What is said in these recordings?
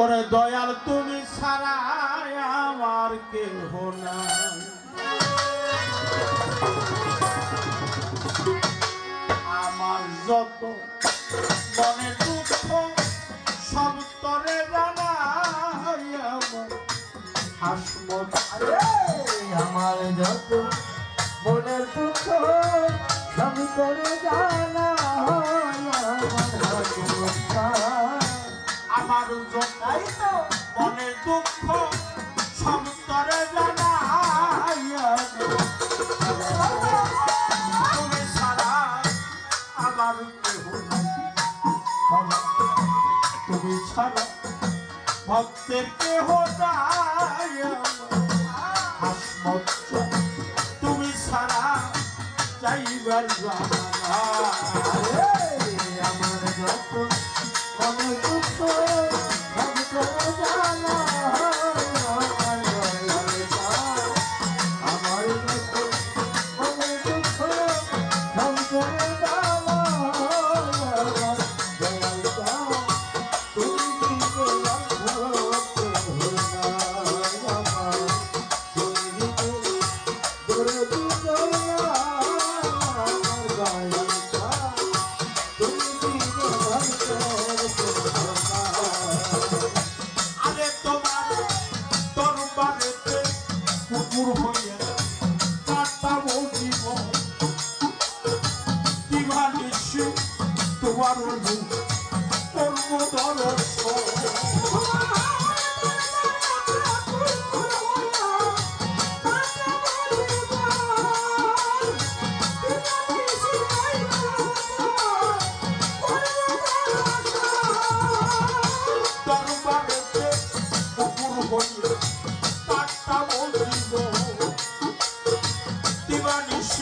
ওরে দয়াল, তুমি সারা আমার কেহ না আমার যত মনে দুঃখ, সব তরে জানাই আমার। আমার যত মনের দুঃখ আমার তাই তো। মনের দুঃখ সারা আমার তুমি ছাড়া ভক্তের I'm ah, ah, ah, ah, পুরো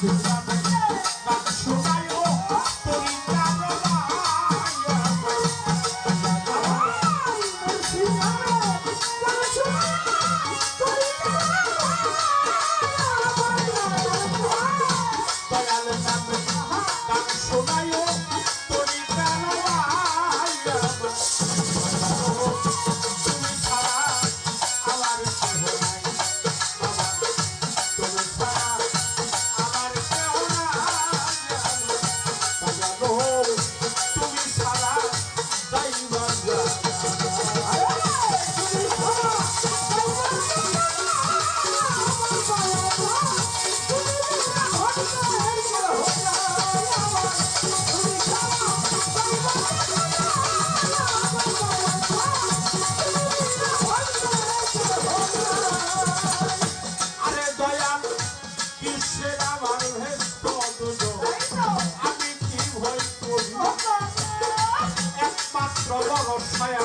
Deus. Roba ortaya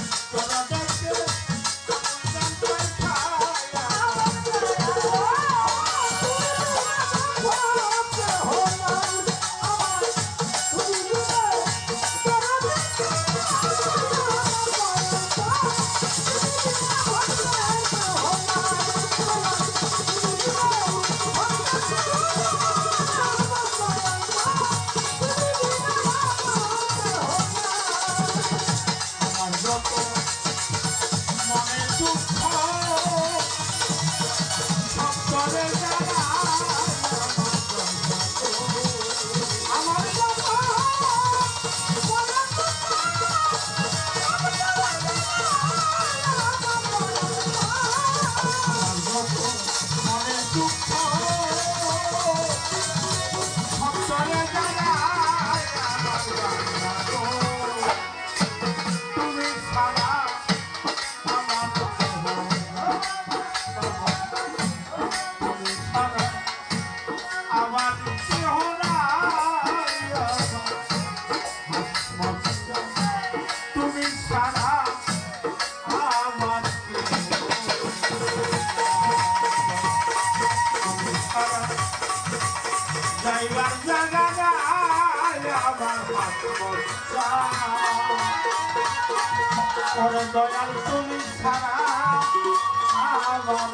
আমার হাত মোচা করে দয়াল তুমি ছাড়া আমার